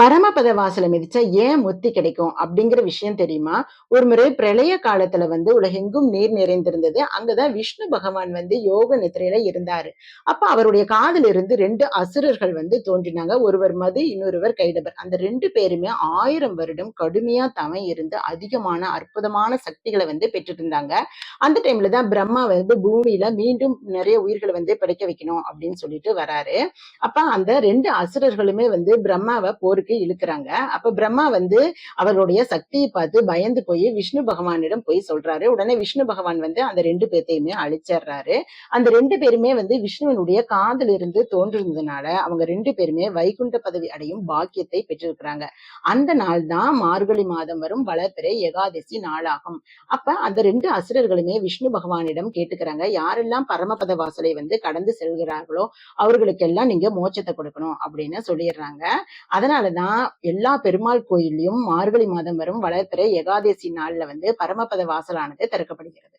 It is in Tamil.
பரமபத வாசலை மிதிச்சா ஏன் முத்தி கிடைக்கும் அப்படிங்கிற விஷயம் தெரியுமா? ஒரு முறை பிரளய காலத்துல வந்து உலகெங்கும் நீர் நிறைந்திருந்தது. அங்கதான் விஷ்ணு பகவான் வந்து யோக நித்திரையில இருந்தாரு. அப்ப அவருடைய காதில் இருந்து ரெண்டு அசுரர்கள் வந்து தோன்றினாங்க. ஒருவர் மது இன்னொருவர் கைடபர் அந்த ரெண்டு பேருமே ஆயிரம் வருடம் கடுமையா தவம் இருந்து அதிகமான அற்புதமான சக்திகளை வந்து பெற்றுட்டு இருந்தாங்க. அந்த டைம்ல தான் பிரம்மா வந்து பூமியில மீண்டும் நிறைய உயிர்களை வந்து படைக்க வைக்கணும் அப்படின்னு சொல்லிட்டு வராரு. அப்ப அந்த ரெண்டு அசுரர்களுமே வந்து பிரம்மாவை போருக்கு இழுக்கிறாங்க. அப்ப பிரம்மா வந்து அவர்களுடைய சக்தியை பார்த்து பயந்து போய் விஷ்ணு பகவானிடம் போய் சொல்றாரு. உடனே விஷ்ணு பகவான் வந்து அந்த ரெண்டு பேர்த்தையுமே அழிச்சிடுறாரு அந்த ரெண்டு பேருமே வந்து விஷ்ணுவனுடைய காதல் இருந்து தோன்றிருந்ததுனால அவங்க ரெண்டு பேருமே வைகுண்ட பதவி அடையும் பாக்கியத்தை பெற்றிருக்கிறாங்க. அந்த நாள் தான் மார்கழி மாதம் வரும் வளர்பிறை ஏகாதசி நாளாகும். அப்ப அந்த ரெண்டு அசுரர்களுமே விஷ்ணு பகவானிடம் கேட்டுக்கிறாங்க யாரெல்லாம் பரமபத வாசலை வந்து கடந்து செல்கிறார்களோ அவர்களுக்கெல்லாம் நீங்க மோட்சத்தை கொடுக்கணும் அப்படின்னு சொல்லிடுறாங்க. அதனால அதனாலதான் எல்லா பெருமாள் கோயிலையும் மார்கழி மாதம் வரும் வளர்த்துறை ஏகாதசி நாள்ல வந்து பரமபத வாசலானது திறக்கப்படுகிறது.